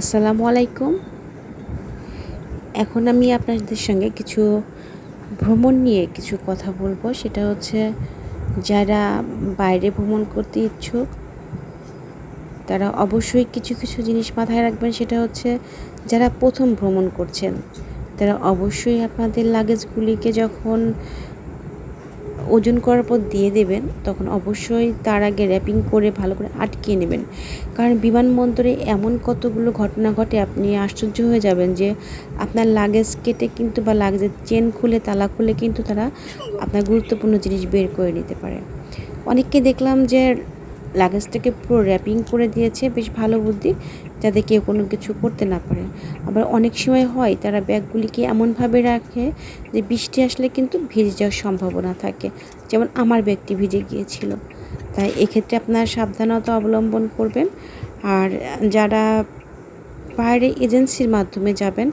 আসসালামু আলাইকুম। এখন আমি আপনাদের সঙ্গে কিছু ভ্রমণ নিয়ে কিছু কথা বলব। সেটা হচ্ছে, যারা বাইরে ভ্রমণ করতে ইচ্ছুক, তারা অবশ্যই কিছু কিছু জিনিস মাথায় রাখবেন। সেটা হচ্ছে, যারা প্রথম ভ্রমণ করছেন, তারা অবশ্যই আপনাদের লাগেজগুলিকে যখন ওজন করার পর দিয়ে দেবেন, তখন অবশ্যই তার আগে র্যাপিং করে ভালো করে আটকে নেবেন। কারণ বিমানবন্দরে এমন কতগুলো ঘটনা ঘটে, আপনি আশ্চর্য হয়ে যাবেন যে আপনার লাগেজ কেটে কিন্তু বা লাগেজের চেন খুলে, তালা খুলে কিন্তু তারা আপনার গুরুত্বপূর্ণ জিনিস বের করে নিতে পারে। অনেককে দেখলাম যে লাগেজটাকে পুরো র্যাপিং করে দিয়েছে, বেশ ভালো বুদ্ধি, যাতে কেউ কোনো কিছু করতে না পারে। আবার অনেক সময় হয় তারা ব্যাগগুলিকে এমনভাবে রাখে যে বৃষ্টি আসলে কিন্তু ভিজে যাওয়ার সম্ভাবনা থাকে। যেমন আমার ব্যাগটি ভিজে গিয়েছিল। তাই এক্ষেত্রে আপনার সাবধানতা অবলম্বন করবেন। আর যারা বাইরে এজেন্সির মাধ্যমে যাবেন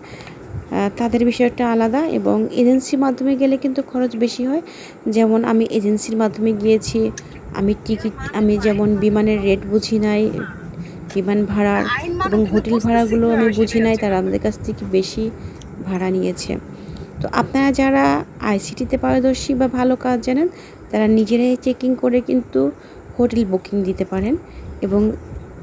তাদের বিষয়টা আলাদা এবং এজেন্সির মাধ্যমে গেলে কিন্তু খরচ বেশি হয়। যেমন আমি এজেন্সির মাধ্যমে গিয়েছি, আমি টিকিট, আমি যেমন বিমানের রেট বুঝি নাই, বিমান ভাড়া এবং হোটেল ভাড়াগুলো আমি বুঝি নাই, তারা আমাদের কাছ থেকে বেশি ভাড়া নিয়েছে। তো আপনারা যারা আইসিটিতে পারদর্শী বা ভালো কাজ জানেন, তারা নিজেরাই চেকিং করে কিন্তু হোটেল বুকিং দিতে পারেন এবং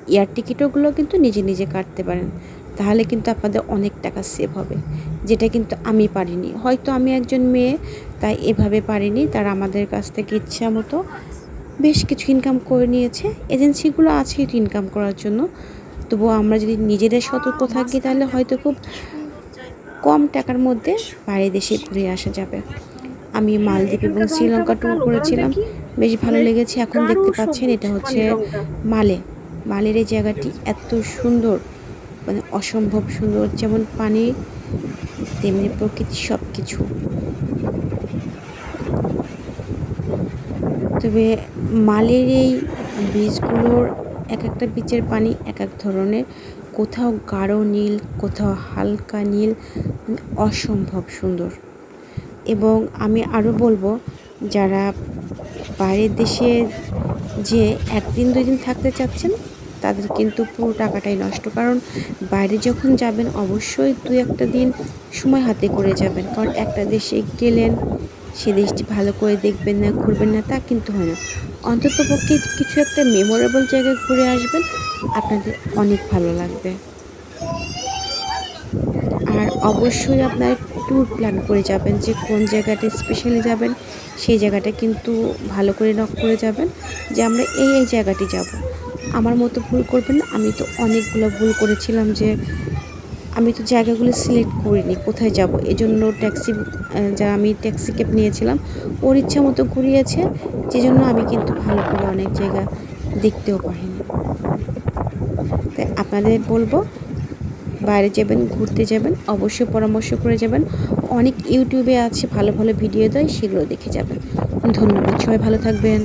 এয়ার টিকিটগুলো কিন্তু নিজে নিজে কাটতে পারেন। তাহলে কিন্তু আপনাদের অনেক টাকা সেভ হবে। যেটা কিন্তু আমি পারিনি। হয়তো আমি একজন মেয়ে, তাই এভাবে পারিনি। তারা আমাদের কাছ থেকে ইচ্ছা মতো বেশ কিছু ইনকাম করে নিয়েছে। এজেন্সিগুলো আছেই তো ইনকাম করার জন্য। তবুও আমরা যদি নিজেদের সতর্ক থাকি, তাহলে হয়তো খুব কম টাকার মধ্যে বাইরে দেশে ঘুরে আসা যাবে। আমি মালদ্বীপ এবং শ্রীলঙ্কা ট্যুর করেছিলাম। বেশ ভালো লেগেছে। এখন দেখতে পাচ্ছেন, এটা হচ্ছে মালে। মালের এই জায়গাটি এত সুন্দর। মানে অসম্ভব সুন্দর, যেমন পানি, তেমনি প্রকৃতি সব কিছু তবে মালের এই বীজগুলোর এক একটা বীজের পানি এক এক ধরনের, কোথাও গাঢ় নীল, কোথাও হালকা নীল, অসম্ভব সুন্দর। এবং আমি আরও বলব, যারা বাইরের দেশে যে একদিন দুই দিন থাকতে চাচ্ছেন তাদের কিন্তু পুরো টাকাটাই নষ্ট। কারণ বাইরে যখন যাবেন, অবশ্যই দু একটা দিন সময় হাতে করে যাবেন। কারণ একটা দেশে গেলেন, সে দেশটি ভালো করে দেখবেন না, ঘুরবেন না, তা কিন্তু হয় না। অন্তত পক্ষে কিছু একটা মেমোরেবল জায়গায় ঘুরে আসবেন, আপনাদের অনেক ভালো লাগবে। আর অবশ্যই আপনার ট্যুর প্ল্যান করে যাবেন, যে কোন জায়গাটা স্পেশালি যাবেন, সেই জায়গাটা কিন্তু ভালো করে নক করে যাবেন, যে আমরা এই এই জায়গাটি যাব। আমার মতো ভুল করবেন না। আমি তো অনেকগুলো ভুল করেছিলাম যে আমি তো জায়গাগুলো সিলেক্ট করিনি, কোথায় যাব? এজন্য ট্যাক্সি যা আমি ট্যাক্সি ক্যাব নিয়েছিলাম, ওর ইচ্ছা মতো ঘুরিয়েছে যে জন্য আমি কিন্তু ভালো করে অনেক জায়গা দেখতেও পারিনি। তাই আপনাদের বলব, বাইরে যাবেন, ঘুরতে যাবেন, অবশ্যই পরামর্শ করে যাবেন। অনেক ইউটিউবে আছে, ভালো ভালো ভিডিও দেয়, সেগুলো দেখে যাবেন। ধন্যবাদ, সবাই ভালো থাকবেন।